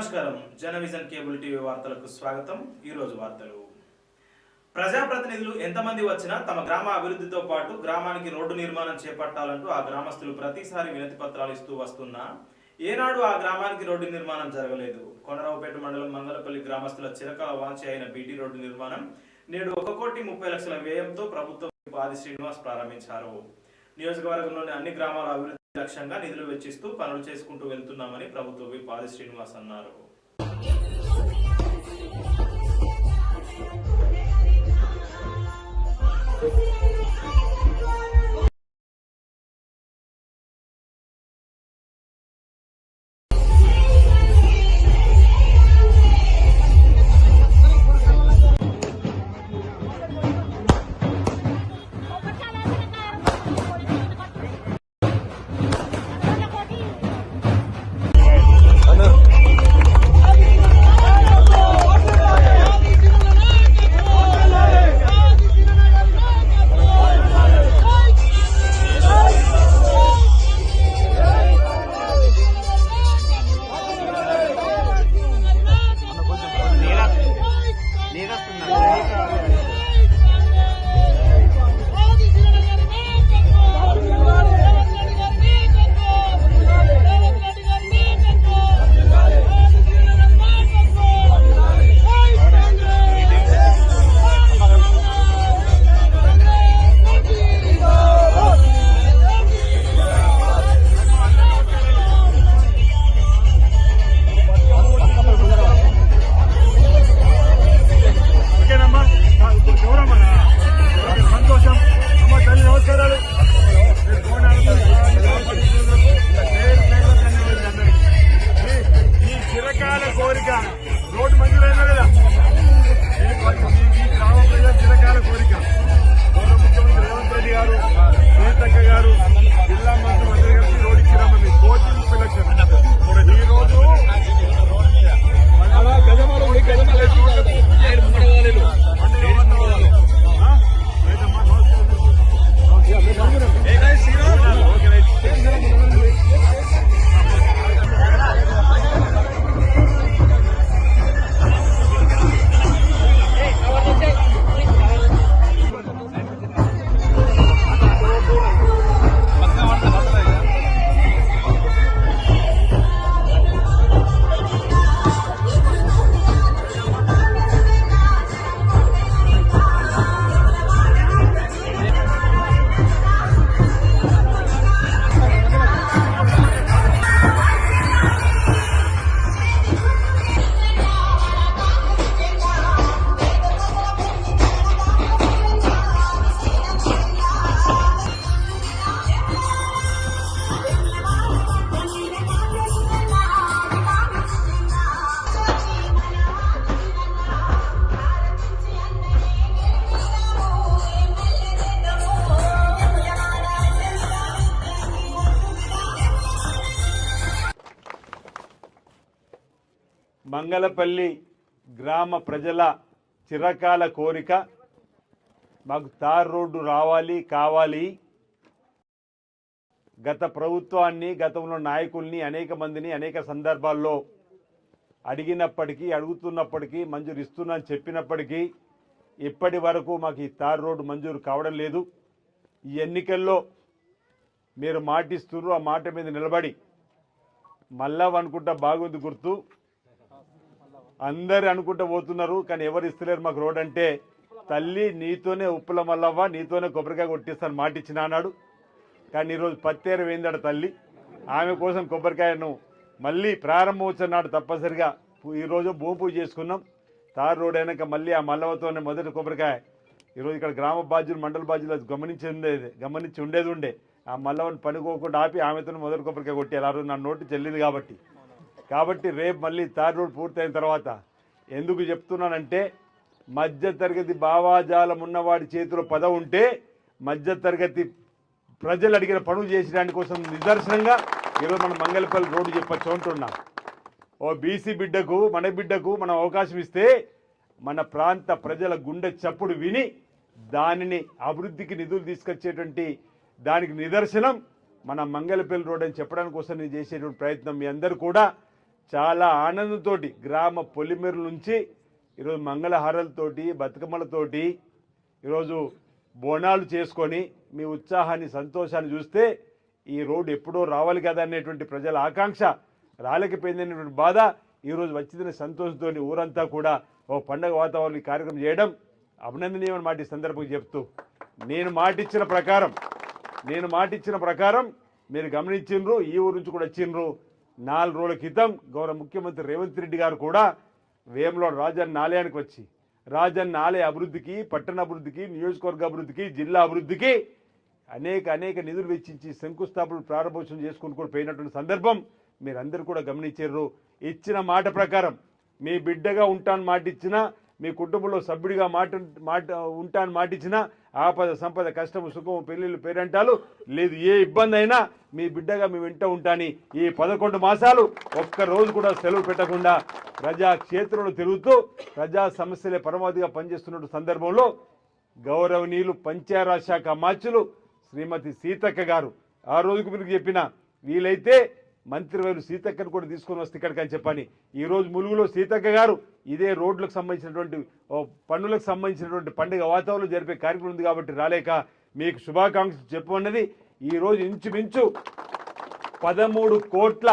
నమస్కారం. జనవిజన్ cable TV వార్తలకు స్వాగతం. ఈ రోజు వార్తలు. ప్రజాప్రతినిధులు ఎంతమంది వచ్చినా తమ గ్రామ అభివృద్ధితో పాటు గ్రామానికి రోడ్డు నిర్మాణం చేపట్టాలంటూ ఆ గ్రామస్తులు ప్రతిసారి వినతి పత్రాలు ఇస్తూ వస్తున్నా ఏనాడు ఆ గ్రామానికి రోడ్డు నిర్మాణం జరగలేదు. కొండరావుపేట మండలం మంగళపల్లి గ్రామస్తుల చిరకాల వాంచి అయిన బీటీ రోడ్డు నిర్మాణం నేడు ఒక కోటి ముప్పై లక్షల వ్యయంతో ప్రభుత్వం ఆది శ్రీనివాస్ ప్రారంభించారు. నియోజకవర్గంలోని అన్ని గ్రామాల అభివృద్ధి లక్ష్యంగా నిధులు వెచ్చిస్తూ పనులు చేసుకుంటూ వెళ్తున్నామని ప్రభుత్వ విపాది శ్రీనివాస్ అన్నారు. ఓకేనమ్మా మంగళపల్లి గ్రామ ప్రజల చిరకాల కోరిక. మాకు తార్ రోడ్డు రావాలి కావాలి. గత ప్రభుత్వాన్ని గతంలో నాయకుల్ని అనేక మందిని అనేక సందర్భాల్లో అడిగినప్పటికీ అడుగుతున్నప్పటికీ మంజూరు ఇస్తున్నాను చెప్పినప్పటికీ ఇప్పటి వరకు మాకు ఈ తార్ రోడ్డు మంజూరు కావడం లేదు. ఈ ఎన్నికల్లో మీరు మాటిస్తున్నారు ఆ మాట మీద నిలబడి మళ్ళా అనుకుంటా బాగుంది గుర్తు. అందరు అనుకుంటూ పోతున్నారు కానీ ఎవరు ఇస్తలేరు మాకు రోడ్ అంటే తల్లి నీతోనే ఉప్పుల మల్లవ్వ నీతోనే కొబ్బరికాయ కొట్టిస్తాను మాట ఇచ్చిన అన్నాడు. కానీ ఈరోజు పత్తేరు వేయిందాడు తల్లి. ఆమె కోసం కొబ్బరికాయను మళ్ళీ ప్రారంభోత్సవం నాడు తప్పనిసరిగా ఈరోజు భూమి పూజ చేసుకున్నాం. తారు రోడ్ అయినాక మళ్ళీ ఆ మల్లవతోనే మొదటి కొబ్బరికాయ. ఈరోజు ఇక్కడ గ్రామ బాధ్యులు మండల బాధ్యులు అది గమనించి ఉండేది గమనించి ఉండేది ఉండే. ఆ మల్లవని పనుకోకుండా ఆపి ఆమెతో మొదటి కొబ్బరికాయ కొట్టారు ఆ రోజు నా నోటి చెల్లింది కాబట్టి. కాబట్టి రేపు మళ్ళీ తార్ రోడ్ పూర్తయిన తర్వాత ఎందుకు చెప్తున్నానంటే మధ్యతరగతి భావాజాలం ఉన్నవాడి చేతిలో పదవి ఉంటే మధ్యతరగతి ప్రజలు అడిగిన పనులు చేసడానికి కోసం నిదర్శనంగా ఈరోజు మనం మంగళపల్లి రోడ్డు చెప్పచ్చు అంటున్నాం. ఓ బీసీ బిడ్డకు మన బిడ్డకు మనం అవకాశం ఇస్తే మన ప్రాంత ప్రజల గుండె చప్పుడు విని దానిని అభివృద్ధికి నిధులు తీసుకొచ్చేటువంటి దానికి నిదర్శనం మన మంగళపల్లి రోడ్ అని చెప్పడానికి కోసం నేను చేసేటువంటి ప్రయత్నం మీ అందరూ కూడా చాలా ఆనందంతోటి గ్రామ పొలిమేరు నుంచి ఈరోజు మంగళహారాలతోటి బతుకమ్మలతోటి ఈరోజు బోనాలు చేసుకొని మీ ఉత్సాహాన్ని సంతోషాన్ని చూస్తే ఈ రోడ్డు ఎప్పుడో రావాలి కదా అనేటువంటి ప్రజల ఆకాంక్ష రాలేకపోయిందనేటువంటి బాధ ఈరోజు వచ్చిందని సంతోషంతో ఊరంతా కూడా ఓ పండగ వాతావరణం కార్యక్రమం చేయడం అభినందనీయమని మాట ఈ సందర్భంగా చెప్తూ నేను మాటిచ్చిన ప్రకారం నేను మాటిచ్చిన ప్రకారం మీరు గమనించిండ్రు ఈ ఊరు నుంచి కూడా వచ్చిండ్రు నాలుగు రోజుల క్రితం గౌరవ ముఖ్యమంత్రి రేవంత్ రెడ్డి గారు కూడా వేములో రాజన్న ఆలయానికి వచ్చి రాజన్న ఆలయ అభివృద్ధికి పట్టణ అభివృద్ధికి నియోజకవర్గ అభివృద్ధికి జిల్లా అభివృద్ధికి అనేక అనేక నిధులు వెచ్చించి శంకుస్థాపనలు ప్రారంభోత్సవం చేసుకుని కూడా పోయినటువంటి సందర్భం మీరందరూ కూడా గమనించారు. ఇచ్చిన మాట ప్రకారం మీ బిడ్డగా ఉంటాను మాట ఇచ్చినా మీ కుటుంబంలో సభ్యుడిగా మాట మాట ఉంటాను మాట ఇచ్చినా ఆపద సంపద కష్టము సుఖము పెళ్ళిళ్ళు పేరంటాలు లేదు. ఏ ఇబ్బంది అయినా మీ బిడ్డగా మీ వెంట ఉంటాని. ఈ పదకొండు మాసాలు ఒక్క రోజు కూడా సెలవు పెట్టకుండా ప్రజా క్షేత్రంలో తిరుగుతూ ప్రజా సమస్యలే పరమావధిగా పనిచేస్తున్న సందర్భంలో గౌరవనీయులు పంచాయరాజ్ శాఖ మార్చులు శ్రీమతి సీతక్క గారు. ఆ రోజుకు మీకు చెప్పిన వీలైతే మంత్రివర్యులు సీతక్కను కూడా తీసుకొని వస్తే ఇక్కడికి అని చెప్పని. ఈరోజు ములుగులో సీతక్క గారు ఇదే రోడ్లకు సంబంధించినటువంటి పన్నులకు సంబంధించినటువంటి పండుగ వాతావరణం జరిపే కార్యక్రమం ఉంది కాబట్టి రాలేక మీకు శుభాకాంక్షలు చెప్పమన్నది. ఈరోజు ఇంచుమించు పదమూడు కోట్ల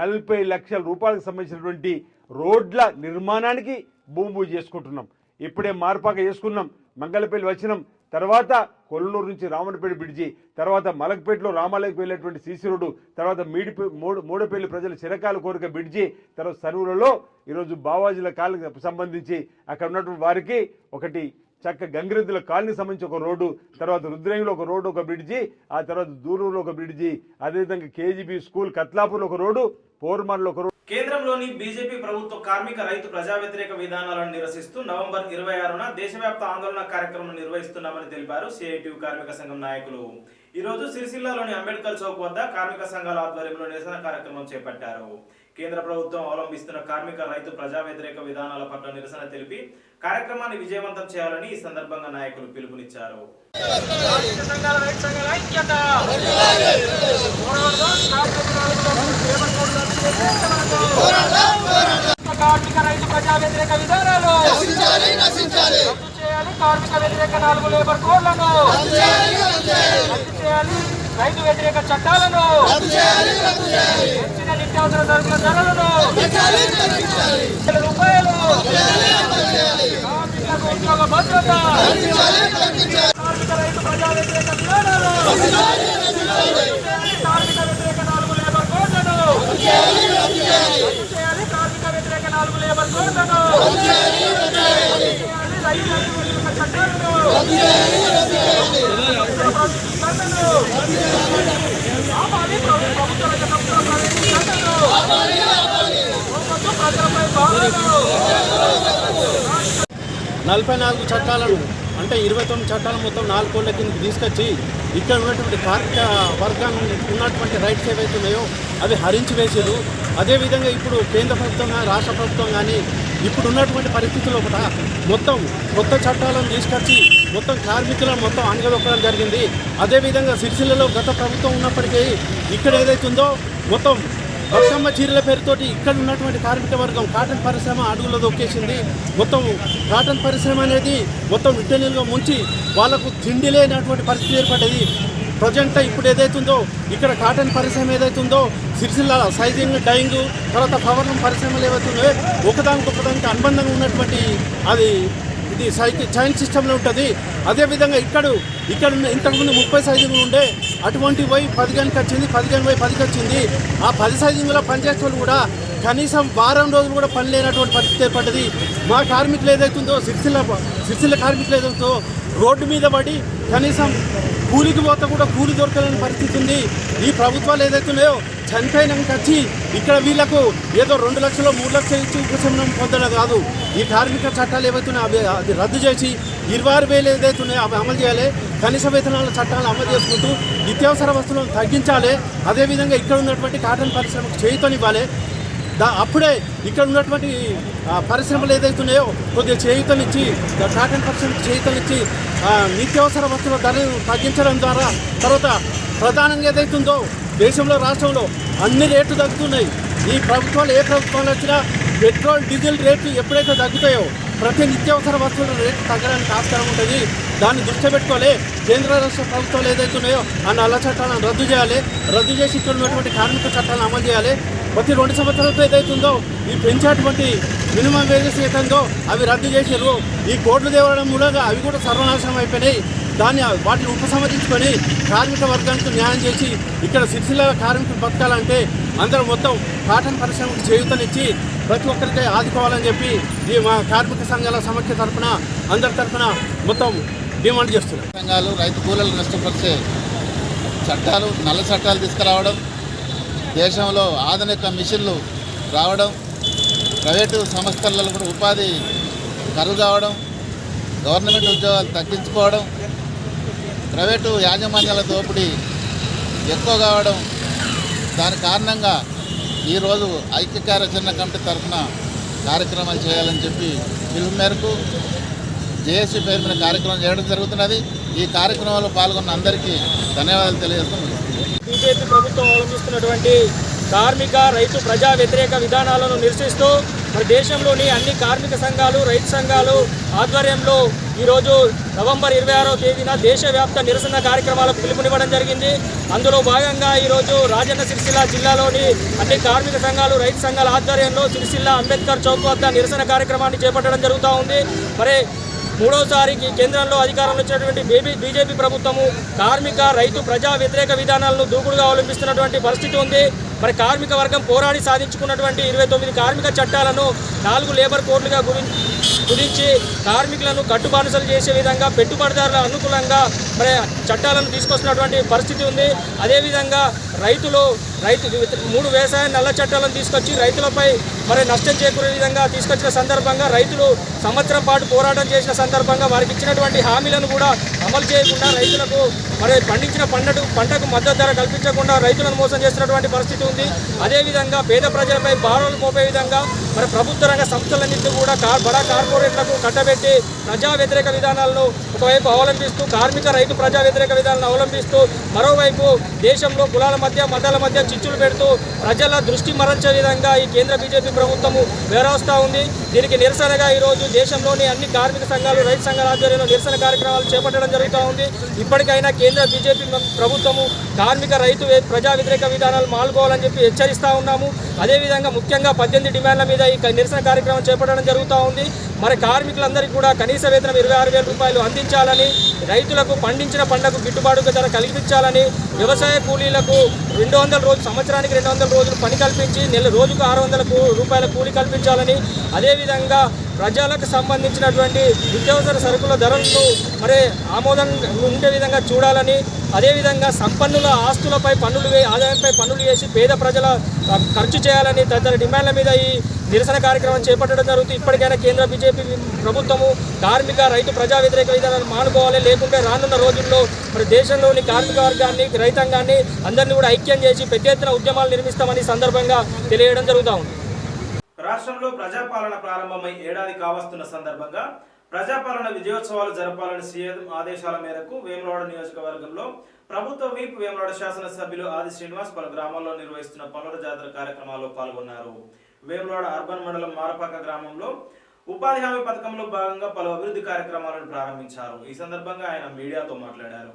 నలభై లక్షల రూపాయలకు సంబంధించినటువంటి రోడ్ల నిర్మాణానికి భూమి పూజ చేసుకుంటున్నాం. ఇప్పుడే మార్పాక చేసుకున్నాం. మంగళపల్లి వచ్చినాం. తర్వాత కొల్లూరు నుంచి రామనపేట బ్రిడ్జి తర్వాత మలక్పేటలో రామాలయకు వెళ్ళేటువంటి సీసీ రోడ్డు తర్వాత మీడి మూడు మూడపల్లి ప్రజల చిరకాల కోరిక బ్రిడ్జి తర్వాత సరువులలో ఈరోజు బావాజీల కాళ్ళకి సంబంధించి అక్కడ ఉన్నటువంటి వారికి ఒకటి చక్క గంగిరెద్దుల కాలనీ సంబంధించి ఒక రోడ్డు తర్వాత రుద్రంగిలో ఒక రోడ్డు ఒక బ్రిడ్జి ఆ తర్వాత దూరంలో ఒక బ్రిడ్జి అదేవిధంగా కేజీబీ స్కూల్ కత్లాపూర్లో ఒక రోడ్డు పోర్మాన్లో ఒక రోడ్డు. కేంద్రంలోని బీజేపీ ప్రభుత్వ కార్మిక రైతు ప్రజా వ్యతిరేక విధానాలను నిరసిస్తూ నవంబర్ ఇరవై ఆరున దేశవ్యాప్త ఆందోళన కార్యక్రమం నిర్వహిస్తున్నామని తెలిపారు సిఐటియు కార్మిక సంఘం నాయకులు. ఈ రోజు సిరిసిల్లాలోని అంబేద్కర్ చౌక్ వద్ద కార్మిక సంఘాల ఆధ్వర్యంలో నిరసన కార్యక్రమం చేపట్టారు. కేంద్ర ప్రభుత్వం అవలంబిస్తున్న కార్మిక రైతు ప్రజా వ్యతిరేక విధానాల పట్ల నిరసన తెలిపి కార్యక్రమాన్ని విజయవంతం చేయాలని ఈ సందర్భంగా నాయకులు పిలుపునిచ్చారు కార్మిక సంఘాల రైతు సంఘాల ఐక్యత పోరాడదాం, కార్మిక నాయకులకు చేపట్టకూడదు అని చెప్పేస్తున్నాము. కార్మిక రైతు ప్రజా వ్యతిరేక విధానాలు. చేయాలి కార్మిక వ్యతిరేక నాలుగు లేబర్ కోడ్లను. చేయాలి రైతు వ్యతిరేక చట్టాలను. పెంచిన నిత్యావసర సరుకుల ధరలను. రూపాయలు. కార్మికులకు ఉద్యోగ భద్రత. కార్మిక రైతు ప్రజా వ్యతిరేక విధానాలు. కార్మిక వ్యతిరేక నాలుగు లేబర్ కోడ్లను రద్దు చేయాలి కార్మిక వ్యతిరేక నాలుగు లేబర్ కోడ్లను నలభై నాలుగు చట్టాలను అంటే ఇరవై తొమ్మిది చట్టాలు మొత్తం నాలుగు కోళ్ళ కిందకి తీసుకొచ్చి ఇక్కడ ఉన్నటువంటి కార్మిక వర్గాన్ని ఉన్నటువంటి రైట్స్ ఏవైతే ఉన్నాయో అవి హరించి వేసారు అదేవిధంగా ఇప్పుడు కేంద్ర ప్రభుత్వం కానీ రాష్ట్ర ప్రభుత్వం కానీ ఇప్పుడు ఉన్నటువంటి పరిస్థితుల్లో కూడా మొత్తం కొత్త చట్టాలను తీసుకొచ్చి మొత్తం కార్మికులను మొత్తం అణగదొక్కడం జరిగింది. అదేవిధంగా సిరిసిల్లలో గత ప్రభుత్వం ఉన్నప్పటికీ ఇక్కడ ఏదైతుందో మొత్తం బతుకమ్మ చీరల పేరుతోటి ఇక్కడ ఉన్నటువంటి కార్మిక వర్గం కాటన్ పరిశ్రమ అడుగులో దొక్కేసింది. మొత్తం కాటన్ పరిశ్రమ అనేది మొత్తం విట్టనీలుగా ముంచి వాళ్ళకు తిండి లేనటువంటి పరిస్థితి ఏర్పడ్డది. ప్రజెంట్ ఇప్పుడు ఏదైతుందో ఇక్కడ కాటన్ పరిశ్రమ ఏదైతుందో సిరిసిల్ల సైజింగ్ డైయింగ్ తర్వాత పవర్ పరిశ్రమలు ఏవైతున్నాయో ఒకదానికి ఒకదానికి అనుబంధంగా ఉన్నటువంటి అది ఇది సైకిల్ చైన్ సిస్టంలో ఉంటుంది. అదేవిధంగా ఇక్కడ ఇక్కడ ఇంతకుముందు ముప్పై సైజింగ్లు ఉండే అటువంటి పోయి పదిహేనుకి వచ్చింది పదిహేను పోయి పదికి వచ్చింది. ఆ పది సైజింగ్లో పనిచేసే కూడా కనీసం వారం రోజులు కూడా పని లేనటువంటి పరిస్థితి ఏర్పడ్డది. మా కార్మికులు ఏదైతుందో సిరిసిల్ల సిరిసిల్ల కార్మికులు ఏదైతుందో రోడ్డు మీద పడి కనీసం కూలికి పోతే కూడా కూలి దొరకలేని పరిస్థితి ఉంది. ఈ ప్రభుత్వాలు ఏదైతున్నాయో చనిపోయినాక వచ్చి ఇక్కడ వీళ్ళకు ఏదో రెండు లక్షలు మూడు లక్షలు ఇచ్చి ఉపశమనం పొందడం కాదు. ఈ కార్మిక చట్టాలు ఏవైతున్నాయో అవి అది రద్దు చేసి ఇరవై ఆరు వేలు ఏదైతున్నాయో అవి అమలు చేయాలి. కనీస వేతనాల చట్టాలు అమలు చేసుకుంటూ నిత్యావసర వస్తువులను తగ్గించాలి. అదేవిధంగా ఇక్కడ ఉన్నటువంటి కాటన్ పరిశ్రమకు చేయుతనివ్వాలి దా అప్పుడే ఇక్కడ ఉన్నటువంటి పరిశ్రమలు పరిశ్రమలు ఏదైతున్నాయో కొద్దిగా చేయుతనిచ్చి ఇచ్చి కాటన్ పరిశ్రమ చేయుతనిచ్చి ఇచ్చి నిత్యావసర వస్తువుల ధరను తగ్గించడం ద్వారా తర్వాత ప్రధానంగా ఏదైతుందో దేశంలో రాష్ట్రంలో అన్ని రేట్లు తగ్గుతున్నాయి. ఈ ప్రభుత్వాలు ఏ ప్రభుత్వాలు వచ్చినా పెట్రోల్ డీజిల్ రేట్లు ఎప్పుడైతే తగ్గుతాయో ప్రతి నిత్యావసర వస్తువుల రేటు తగ్గడానికి ఆస్కారం ఉంటుంది. దాన్ని దృష్టి పెట్టుకోవాలి. కేంద్ర రాష్ట్ర ప్రభుత్వాలు ఏదైతే ఉన్నాయో ఆ నల్ల చట్టాలను రద్దు చేయాలి. రద్దు చేసి ఇక్కడ ఉన్నటువంటి కార్మిక చట్టాలను అమలు చేయాలి. ప్రతి రెండు సంవత్సరాలతో ఏదైతుందో ఈ పెంచేటువంటి మినిమం వేజెస్ ఏదైందో అవి రద్దు చేశారు ఈ కోట్లు తేవడం మూలంగా అవి కూడా సర్వనాశనం అయిపోయినాయి. దాన్ని వాటిని ఉపసంహరించుకొని కార్మిక వర్గానికి న్యాయం చేసి ఇక్కడ సిరిసిల్ల కార్మికులు బతకాలంటే అందరూ మొత్తం కాటన్ పరిశ్రమకు చేయూతనిచ్చి ప్రతి ఒక్కరికి ఆదుకోవాలని చెప్పి ఈ మా కార్మిక సంఘాల సమఖ్య తరఫున అందరి తరఫున మొత్తం డిమాండ్ చేస్తున్నారు. సంఘాలు రైతు కూలీలు నష్టపరిచే చట్టాలు నల్ల చట్టాలు తీసుకురావడం దేశంలో ఆధునిక మిషన్లు రావడం ప్రైవేటు సంస్థలలో కూడా ఉపాధి కరువు కావడం గవర్నమెంట్ ఉద్యోగాలు తగ్గించుకోవడం ప్రైవేటు యాజమాన్యాల దోపిడీ ఎక్కువ కావడం దాని కారణంగా ఈరోజు ఐక్య కార్యాచరణ కమిటీ తరఫున కార్యక్రమాలు చేయాలని చెప్పి పిలుపు మేరకు జేఏసీ పేరు మీద కార్యక్రమం చేయడం జరుగుతున్నది. ఈ కార్యక్రమంలో పాల్గొన్న అందరికీ ధన్యవాదాలు తెలియజేస్తూ బీజేపీ ప్రభుత్వం అవలంబిస్తున్నటువంటి కార్మిక రైతు ప్రజా వ్యతిరేక విధానాలను నిరసిస్తూ మన దేశంలోని అన్ని కార్మిక సంఘాలు రైతు సంఘాలు ఆధ్వర్యంలో ఈరోజు నవంబర్ ఇరవై ఆరో తేదీన దేశవ్యాప్త నిరసన కార్యక్రమాలకు పిలుపునివ్వడం జరిగింది. అందులో భాగంగా ఈరోజు రాజన్న సిరిసిల్ల జిల్లాలోని అన్ని కార్మిక సంఘాలు రైతు సంఘాల ఆధ్వర్యంలో సిరిసిల్ల అంబేద్కర్ చౌక్ వద్ద నిరసన కార్యక్రమాన్ని చేపట్టడం జరుగుతూ ఉంది. మరి మూడోసారికి కేంద్రంలో అధికారంలో వచ్చినటువంటి బేబీ బీజేపీ ప్రభుత్వము కార్మిక రైతు ప్రజా వ్యతిరేక విధానాలను దూకుడుగా అవలంబిస్తున్నటువంటి పరిస్థితి ఉంది. మరి కార్మిక వర్గం పోరాడి సాధించుకున్నటువంటి ఇరవై తొమ్మిది కార్మిక చట్టాలను నాలుగు లేబర్ కోడ్లుగా గురించి గురించి కార్మికులను కట్టుబానిసలు చేసే విధంగా పెట్టుబడిదారుల అనుకూలంగా మరి చట్టాలను తీసుకొస్తున్నటువంటి పరిస్థితి ఉంది. అదేవిధంగా రైతులు రైతు మూడు వ్యవసాయ నల్ల చట్టాలను తీసుకొచ్చి రైతులపై మరి నష్టం చేకూరే విధంగా తీసుకొచ్చిన సందర్భంగా రైతులు సంవత్సరం పాటు పోరాటం చేసిన సందర్భంగా వారికి ఇచ్చినటువంటి హామీలను కూడా అమలు చేయకుండా రైతులకు మరి పండించిన పంటకు పంటకు మద్దతు ధర కల్పించకుండా రైతులను మోసం చేస్తున్నటువంటి పరిస్థితి ఉంది. అదేవిధంగా పేద ప్రజలపై భారాలు మోపే విధంగా మరి ప్రభుత్వ రంగ సంస్థలన్నింటినీ కూడా కార్ బడా కార్పొరేట్లకు కట్టబెట్టి ప్రజా వ్యతిరేక విధానాలను ఒకవైపు అవలంబిస్తూ కార్మిక రైతు ప్రజా వ్యతిరేక విధానాలను అవలంబిస్తూ మరోవైపు దేశంలో కులాల మధ్య మతాల మధ్య చిచ్చులు పెడుతూ ప్రజల దృష్టి మరల్చే విధంగా ఈ కేంద్ర బీజేపీ ప్రభుత్వము వ్యవహరిస్తూ ఉంది. దీనికి నిరసనగా ఈరోజు దేశంలోని అన్ని కార్మిక సంఘాలు రైతు సంఘాల ఆధ్వర్యంలో నిరసన కార్యక్రమాలు చేపట్టడం జరుగుతూ ఉంది. ఇప్పటికైనా కేంద్ర బీజేపీ ప్రభుత్వము కార్మిక రైతు ప్రజా వ్యతిరేక విధానాలు మాల్కోవాలని చెప్పి హెచ్చరిస్తూ ఉన్నాము. అదేవిధంగా ముఖ్యంగా పద్దెనిమిది డిమాండ్ల మీద ఈ నిరసన కార్యక్రమం చేపట్టడం జరుగుతూ ఉంది. మరి కార్మికులందరికీ కూడా కనీస వేతనం ఇరవై ఆరు వేల రూపాయలు అందించాలని రైతులకు పండించిన పంటకు గిట్టుబాటు ధర కల్పించాలని వ్యవసాయ కూలీలకు రెండు వందల రోజు సంవత్సరానికి రెండు వందల రోజులు పని కల్పించి నెల రోజుకు ఆరు వందలకు రూపాయల కూలీ కల్పించాలని అదేవిధంగా ప్రజలకు సంబంధించినటువంటి నిత్యావసర సరుకుల ధరలను మరి ఆమోదం ఉండే విధంగా చూడాలని అదేవిధంగా సంపన్నుల ఆస్తులపై పన్నులు వే ఆదాయంపై పన్నులు వేసి పేద ప్రజల ఖర్చు చేయాలని తదితర డిమాండ్ల మీద ఈ నిరసన కార్యక్రమం చేపట్టడం జరుగుతుంది ఇప్పటికైనా కేంద్ర బీజేపీ ప్రభుత్వము కార్మిక రైతు ప్రజా వ్యతిరేక విధానాలు మానుకోవాలి లేకుంటే రానున్న రోజుల్లో మరి దేశంలోని కార్మిక వర్గాన్ని రైతాంగాన్ని అందరినీ కూడా ఐక్యం చేసి పెద్ద ఎత్తున ఉద్యమాలు నిర్మిస్తామని సందర్భంగా తెలియడం జరుగుతూ ఉంది. రాష్ట్రంలో ప్రజాపాలన ప్రారంభమై ఏడాది కావస్తున్న సందర్భంగా ప్రజాపాలన విజయోత్సవాలు జరపాలని సీఎం ఆదేశాల మేరకు వేములవాడ నియోజకవర్గంలో ప్రభుత్వ వీప్ వేములవాడ శాసనసభ్యులు ఆది శ్రీనివాస్ పలు గ్రామాల్లో నిర్వహిస్తున్న పనుల జాతర కార్యక్రమాల్లో పాల్గొన్నారు. వేములవాడ అర్బన్ మండలం మారపాక గ్రామంలో ఉపాధి హామీ పథకంలో భాగంగా పలు అభివృద్ధి కార్యక్రమాలను ప్రారంభించారు. ఈ సందర్భంగా ఆయన మీడియాతో మాట్లాడారు.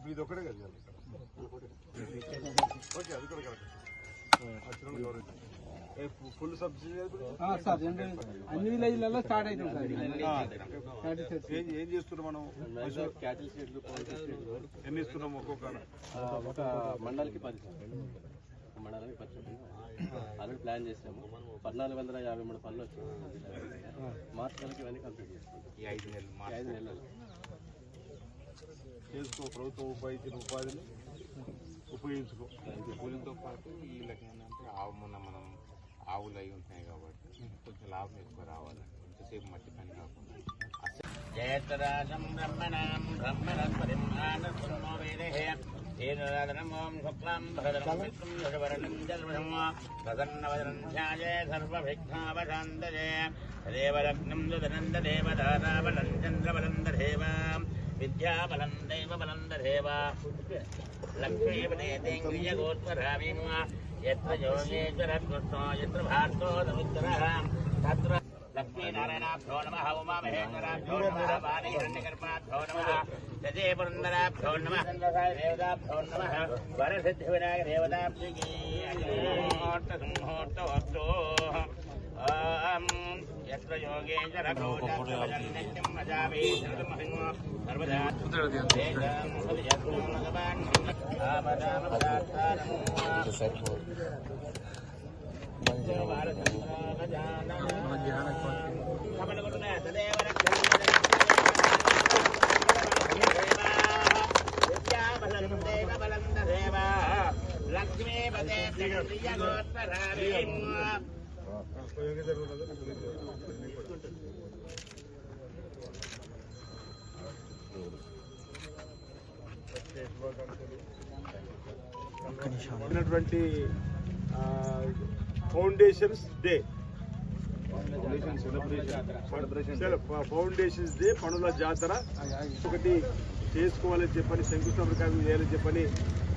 ఇప్పుడు ఇది ఒకటే కదా ఓకే అది కూడా కరెక్ట్. Full subsidy sir. అన్ని విలేజ్లలో స్టార్ట్ అవుతుంది. సార్ ఏం ఏం చేస్తున్నాం మనం? ఎన్ని ఇస్తున్నాం ఒక్కొక్క ఒక మండలికి పది సార్. ఒక మండలానికి పది ఆల్రెడీ ప్లాన్ చేసాము. పద్నాలుగు వందల యాభై మూడు పనులు వచ్చాయి మార్చి నెలకి ఇవన్నీ కంప్లీట్ చేసుకుంటాం నెలలు ఐదు నెలలు. చేసుకో ప్రభుత్వం ఉపాయించిన ఉపాధిని ఉపయోగించుకో కూలితో పాటు వీళ్ళకి ఏంటంటే ఆవు మొన్న మనం ఆవులు అయి ఉంటున్నాయి కాబట్టి కొంచెం లాభం ఎక్కువ రావాలి ఇంతసేపు మట్టి పని కాకుండా జయత్రాజం బ్రహ్మణాం బ్రహ్మణస్పతిం ఆనస్వన్నో వేదేహ ఏనురాధనం ఓం శుక్లాం భరదరం విష్ణుం యశవరణం జల్వశం ప్రసన్నవదనం ధ్యాయే సర్వవిఘ్నావశాంతయే తదేవలగ్నం దుదనందదేవదారాబలం చంద్రబలం దధేవ విద్యాబలం विद्याबलं दैवबलं दधेव। लक्ष्मीपदेतेन्द्रियगोत्परामीं यत्र योगेश्वरत्कृष्णो यत्र तत्र लक्ष्मीनारायणाभ्यो नमः। उमामहेश्वराभ्यो नमः। वाणीहरण्यकर्माभ्यो नमः। गजे पुरन्दराभ्यो नमः। देवताभ्यो नमः। वरसिद्धिविनायकदेवताभ्यो लक्ष्मी पदे प्रिय गोत्तरावी ఉన్నటువంటి ఫౌండేషన్స్ డే ఫౌండేషన్స్ డే పనుల జాతర. ఒకటి చేసుకోవాలని చెప్పని శంకుస్థాపన చేయాలని చెప్పని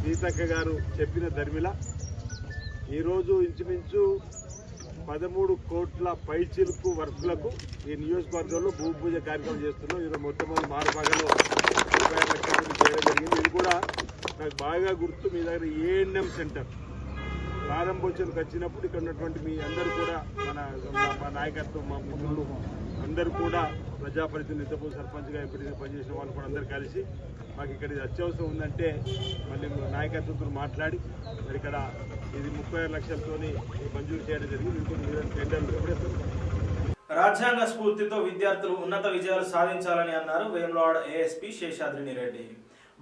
సీతక్క గారు చెప్పిన ధర్మిల. ఈరోజు ఇంచుమించు పదమూడు కోట్ల పైచిలుకు వర్కులకు ఈ నియోజకవర్గంలో భూమి పూజ కార్యక్రమం చేస్తున్నాం. ఈరోజు మొట్టమొదటి మారుపాగలో చేయడం జరిగింది. ఇది కూడా నాకు బాగా గుర్తు. మీ దగ్గర ఏఎన్ఎం సెంటర్ ప్రారంభోత్సవానికి వచ్చినప్పుడు ఇక్కడ ఉన్నటువంటి మీ అందరూ కూడా మన మా- మా నాయకత్వం మా మిత్రులు అందరూ కూడా ప్రజాప్రతినిధులు ఇంతకుముందు సర్పంచ్గా ఎంపీగా పనిచేసిన వాళ్ళు కూడా అందరూ కలిసి మాకు ఇక్కడ ఇది అత్యవసరం ఉందంటే మళ్ళీ నాయకత్వంతో మాట్లాడి మరి ఇక్కడ ఇది ముప్పై ఆరు మంజూరు చేయడం జరిగింది. ఇంకొన్ని టెండర్లు రాజ్యాంగ స్ఫూర్తితో విద్యార్థులు ఉన్నత విజయాలు సాధించాలని అన్నారు వేములవాడ ఏఎస్పీ శేషాద్రిని రెడ్డి.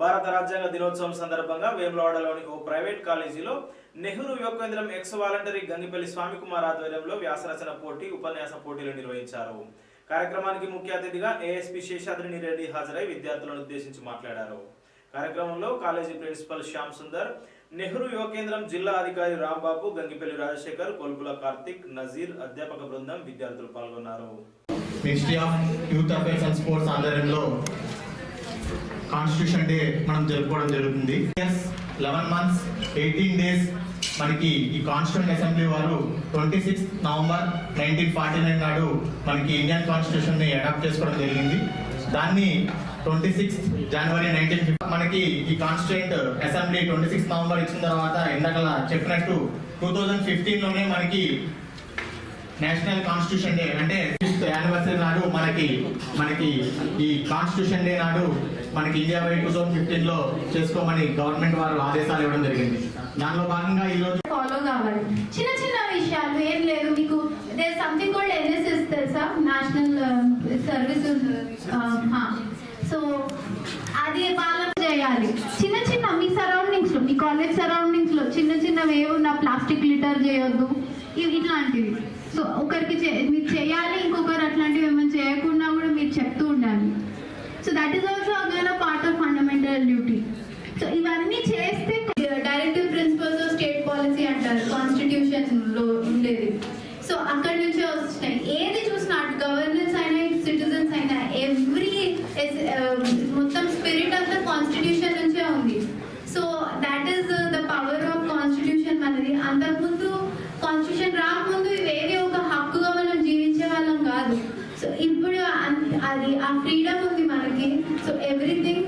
భారత రాజ్యాంగ దినోత్సవం సందర్భంగా వేములవాడలోని ఓ ప్రైవేట్ కాలేజీలో నెహ్రూ యువ కేంద్రం ఎక్స్ వాలంటరీ గంగిపల్లి స్వామి కుమార్ ఆధ్వర్యంలో వ్యాసరచన పోటీ ఉపన్యాస పోటీలు నిర్వహించారు. కార్యక్రమానికి ముఖ్య అతిథిగా ఏఎస్పీ శేషాద్రిని రెడ్డి హాజరై విద్యార్థులను ఉద్దేశించి మాట్లాడారు. కార్యక్రమంలో కాలేజీ ప్రిన్సిపల్ శ్యామ్ సుందర్ నెహ్రూ యువ కేంద్రం జిల్లా అధికారి రాంబాబు గంగిపల్లి రాజశేఖర్ కొల్పుల కార్తిక్ నజీర్ అధ్యాపక బృందం విద్యార్థులు పాల్గొన్నారు. Ministry of youth affairs and sports ఆధ్వర్యంలో కాన్స్టిట్యూషన్ డే మనం జరుపుకోవడం జరుగుతుంది. లెవెన్ మంత్స్ ఎయిటీన్ డేస్ మనకి ఈ కాన్స్టిట్యూంట్ అసెంబ్లీ వారు twenty six November nineteen forty nine నాడు మనకి ఇండియన్ కాన్స్టిట్యూషన్ని అడాప్ట్ చేసుకోవడం జరిగింది. దాన్ని ట్వంటీ సిక్స్ జనవరి నైన్టీన్ మనకి ఈ constituent assembly twenty six November ఇచ్చిన తర్వాత ఇందాక చెప్పినట్టు టూ థౌజండ్ ఫిఫ్టీన్లోనే మనకి నేషనల్ కాన్స్టిట్యూషన్ డే అంటే ఫిఫ్త్ యానివర్సరీ నాడు మనకి మనకి ఈ కాన్స్టిట్యూషన్ డే నాడు మనకి ఇండియా వై టూ థౌసండ్ ఫిఫ్టీన్లో చేసుకోమని గవర్నమెంట్ వారు ఆదేశాలు ఇవ్వడం జరిగింది. దానిలో భాగంగా ఈ రోజు ఫాలో కావాలి. చిన్న చిన్న విషయాలు ఏం లేదు మీకు. సంథింగ్ కూడా ఎన్ఎస్ఎస్ తెలుసా? నేషనల్ సర్వీస్ uh, సో అది పాలన చేయాలి. చిన్న చిన్న మీ సరౌండింగ్స్లో మీ కాలేజ్ సరౌండింగ్స్లో చిన్న చిన్నవి ఏమున్నా ప్లాస్టిక్ లిటర్ చేయొద్దు. ఇట్లాంటివి. సో ఒకరికి మీరు చేయాలి ఇంకొకరు అట్లాంటివి ఏమైనా చేయకుండా కూడా మీరు చెప్తూ ఉండాలి so that is also again part of fundamental duty so ఇవన్నీ చేస్తే డైరెక్టివ్ ప్రిన్సిపల్స్ స్టేట్ పాలసీ అంటారు కాన్స్టిట్యూషన్లో ఉండేది. అక్కడి నుంచే వస్తున్నాయి. ఏది చూసినా అటు గవర్నెన్స్ అయినా ఇటు సిటిజన్స్ అయినా ఎవ్రీ um, మొత్తం స్పిరిట్ ఆఫ్ ద కాన్స్టిట్యూషన్ నుంచే ఉంది. So that is the power of constitution మనది. అంతకుముందు కాన్స్టిట్యూషన్ రాకముందు ఇవేవి ఒక హక్కుగా మనం జీవించే వాళ్ళం కాదు. సో ఇప్పుడు అది ఆ ఫ్రీడమ్ ఉంది మనకి. So everything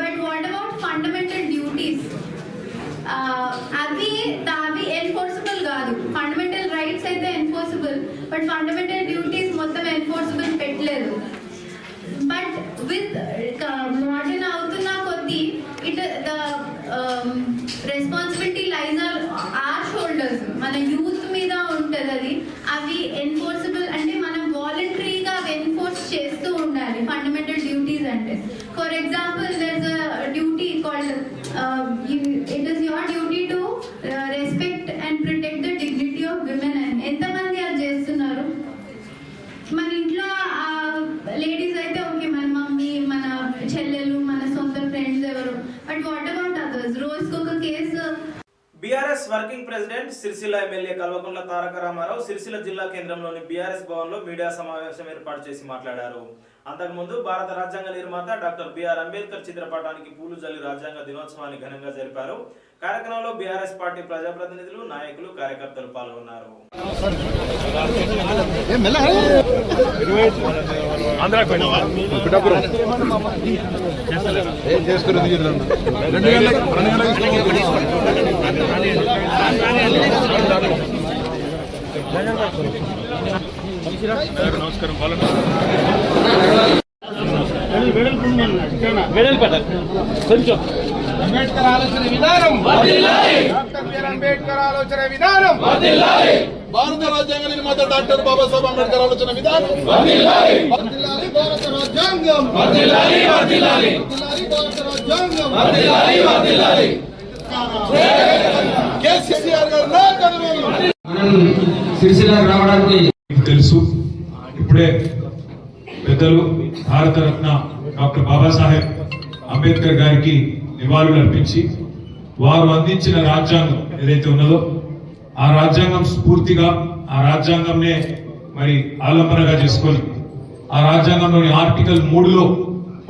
but what about fundamental duties అవి అవి ఎన్ఫోర్సబుల్ కాదు. ఫండమెంటల్ రైట్స్ అయితే ఎన్ఫోర్సబుల్ బట్ ఫండమెంటల్ డ్యూటీస్ మొత్తం ఎన్ఫోర్సబుల్ పెట్టలేదు బట్ విత్ మోడర్న్ అవుతున్న కొద్దీ it the responsibility lies our our shoulders మన యూత్ మీద ఉంటుంది అది. అవి ఎన్ఫోర్సబుల్ అంటే మనం వాలంటరీగా అవి ఎన్ఫోర్స్ చేస్తూ ఉండాలి. ఫండమెంటల్ డ్యూటీస్ అంటే. For example there BRS working president Sircilla MLA Kalvakuntla Taraka Ramarao Sircilla జిల్లా కేంద్రంలోని బీఆర్ఎస్ భవన్లో మీడియా సమావేశం ఏర్పాటు చేసి మాట్లాడారు. అంతకుముందు భారత రాజ్యాంగ నిర్మాత డాక్టర్ బిఆర్ అంబేద్కర్ చిత్రపటానికి పూలు జల్లి రాజ్యాంగ దినోత్సవాన్ని ఘనంగా జరిపారు. కార్యక్రమంలో బీఆర్ఎస్ పార్టీ ప్రజాప్రతినిధులు నాయకులు కార్యకర్తలు పాల్గొన్నారు. అంబేద్కర్ ఆలోచన విధానం డాక్టర్ బిఆర్ అంబేద్కర్ ఆలోచన విధానం భారత రాజ్యాంగ నిర్మాత డాక్టర్ బాబాసాహెబ్ అంబేద్కర్ ఆలోచన విధానం భారత రాజ్యాంగం భారత రాజ్యాంగం రావడానికి తెలుసు ఇప్పుడే పెద్దలు భారతరత్న డాక్టర్ బాబాసాహెబ్ అంబేద్కర్ గారికి నివాళులు అర్పించి వారు అందించిన రాజ్యాంగం ఏదైతే ఉన్నదో ఆ రాజ్యాంగం స్ఫూర్తిగా ఆ రాజ్యాంగంనే మరి ఆలంబనగా చేసుకొని ఆ రాజ్యాంగంలోని ఆర్టికల్ మూడులో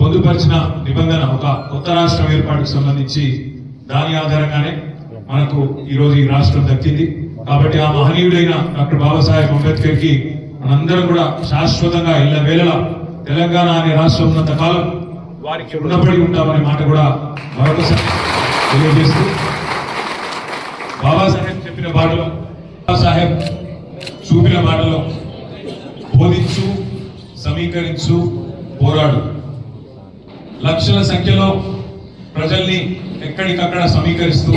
పొందుపరిచిన నిబంధన ఒక కొత్త రాష్ట్రం ఏర్పాటుకు సంబంధించి దాని ఆధారంగానే మనకు ఈరోజు ఈ రాష్ట్రం దక్కింది. కాబట్టి ఆ మహనీయుడైన డాక్టర్ బాబాసాహెబ్ అంబేద్కర్కి మనందరం కూడా శాశ్వతంగా ఇళ్ళ వేళల తెలంగాణ అనే రాష్ట్రం ఉన్నంత కాలం వారికి రుణపడి ఉంటామనే మాట కూడా మరొకసారి తెలియజేస్తూ బాబాసాహెబ్ చెప్పిన బాటలో బాబాసాహెబ్ చూపిన బాటలో బోధించు సమీకరించు పోరాడు. లక్షల సంఖ్యలో ప్రజల్ని ఎక్కడికక్కడ సమీకరిస్తూ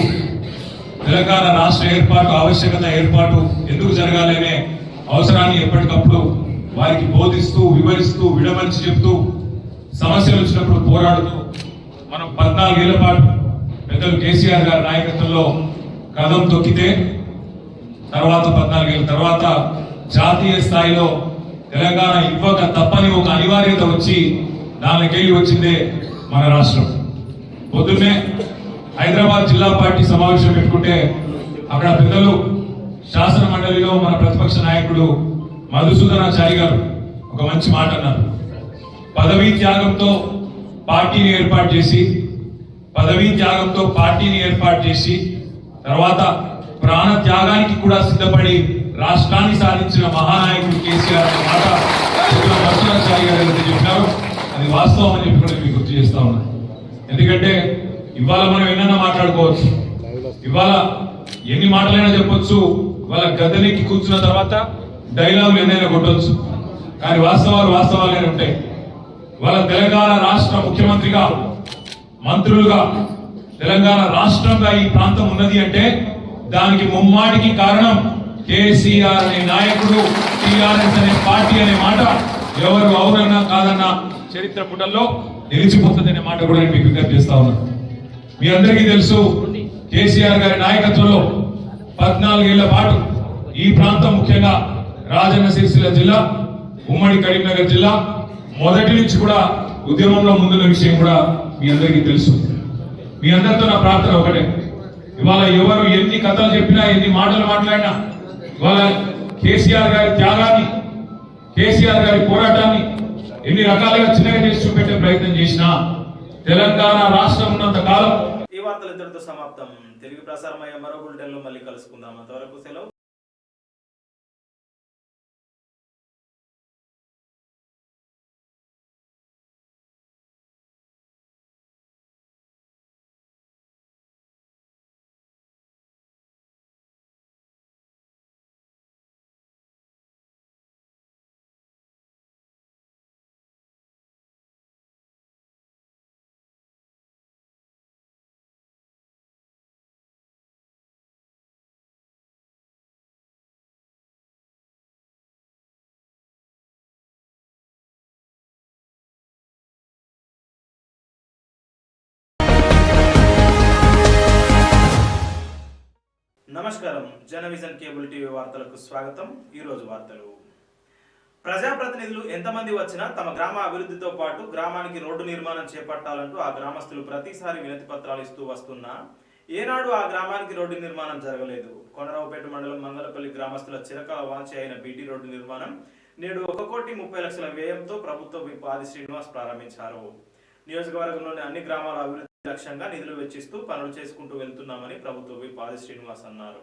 తెలంగాణ రాష్ట్ర ఏర్పాటు ఆవశ్యకత ఏర్పాటు ఎందుకు జరగాలనే అవసరాన్ని ఎప్పటికప్పుడు వారికి బోధిస్తూ వివరిస్తూ విడమర్చి చెప్తూ సమస్యలు వచ్చినప్పుడు పోరాడుతూ మనం పద్నాలుగేళ్ళ పాటు పెద్దలు కేసీఆర్ గారి నాయకత్వంలో కథం తొక్కితే తర్వాత పద్నాలుగేళ్ళ తర్వాత జాతీయ స్థాయిలో తెలంగాణ ఇవ్వక తప్పని ఒక అనివార్యత వచ్చి నాలుగేళ్ళు వచ్చిందే మన రాష్ట్రం. పొద్దున్నే హైదరాబాద్ జిల్లా పార్టీ సమావేశం పెట్టుకుంటే అక్కడ పెద్దలు శాసన మండలిలో మన ప్రతిపక్ష నాయకుడు మధుసూదనాచారి గారు ఒక మంచి మాట అన్నారు. పదవీ త్యాగంతో పార్టీని ఏర్పాటు చేసి పదవీ త్యాగంతో పార్టీని ఏర్పాటు చేసి తర్వాత ప్రాణ త్యాగానికి కూడా సిద్ధపడి రాష్ట్రాన్ని సాధించిన మహానాయకుడు కేసీఆర్ అనే మాట మధుసూదనాచారి గారు ఏదైతే అది వాస్తవం అని చెప్పి కూడా మీకు గుర్తు చేస్తా ఉన్నాను ఎందుకంటే ఇవాళ మనం ఎన్నైనా మాట్లాడుకోవచ్చు. ఇవాళ ఎన్ని మాటలైనా చెప్పొచ్చు. ఇవాళ గద్దెనెక్కి కూర్చున్న తర్వాత డైలాగులు ఎన్నైనా కొట్టొచ్చు. కానీ వాస్తవాలు వాస్తవాలనే ఉంటాయి. ఇవాళ తెలంగాణ రాష్ట్ర ముఖ్యమంత్రిగా మంత్రులుగా తెలంగాణ రాష్ట్రంగా ఈ ప్రాంతం ఉన్నది అంటే దానికి ముమ్మాటికి కారణం కేసీఆర్ అనే నాయకుడు టీఆర్ఎస్ అనే పార్టీ అనే మాట ఎవరు అవునన్నా కాదన్నా చరిత్ర పుటల్లో నిలిచిపోతుందనే మాట కూడా నేను మీకు విజ్ఞప్తి చేస్తా ఉన్నాను. మీ అందరికీ తెలుసు కేసీఆర్ గారి నాయకత్వంలో పద్నాలుగేళ్ళ పాటు ఈ ప్రాంతం ముఖ్యంగా రాజన్న సిరిసిల్ల జిల్లా ఉమ్మడి కరీంనగర్ జిల్లా మొదటి నుంచి కూడా ఉద్యమంలో ముందున్న విషయం కూడా మీ అందరికీ తెలుసు. మీ అందరితో నా ప్రార్థన ఒకటే. ఇవాళ ఎవరు ఎన్ని కథలు చెప్పినా ఎన్ని మాటలు మాట్లాడినా ఇవాళ కేసీఆర్ గారి త్యాగాన్ని కేసీఆర్ గారి పోరాటాన్ని ఎన్ని రకాలుగా చిన్నగా చేసి చూపెట్టే ప్రయత్నం చేసినా తెలంగాణ రాష్ట్రం ఉన్నంత కాలం ఈ వార్తలు ఇద్దరితో సమాప్తం. తిరిగి ప్రసారమయ్యే మరో బులెటిన్లో మళ్ళీ కలుసుకుందాం. అంతవరకు సెలవు. నమస్కారం. జనవిజన్ కేబుల్ టీవీ వార్తలకు స్వాగతం. ఈ రోజు వార్తలు. ప్రజాప్రతినిధులు ఎంతమంది వచ్చినా తమ గ్రామ అభివృద్ధితో పాటు గ్రామానికి రోడ్డు నిర్మాణం చేపట్టాలంటూ ఆ గ్రామస్తులు ప్రతిసారి వినతి పత్రాలు ఇస్తూ వస్తున్నా ఏనాడు ఆ గ్రామానికి రోడ్డు నిర్మాణం జరగలేదు. కొండరావుపేట మండలం మంగళపల్లి గ్రామస్తుల చిరకాల వాంచి అయిన బీటీ రోడ్డు నిర్మాణం నేడు ఒక కోటి ముప్పై లక్షల వ్యయంతో ప్రభుత్వ విప్ ఆది శ్రీనివాస్ ప్రారంభించారు. నియోజకవర్గంలోని అన్ని గ్రామాల అభివృద్ధి లక్ష్యంగా నిధులు వెచ్చిస్తూ పనులు చేసుకుంటూ వెళ్తున్నామని ప్రభుత్వ పాలి శ్రీనివాస్ అన్నారు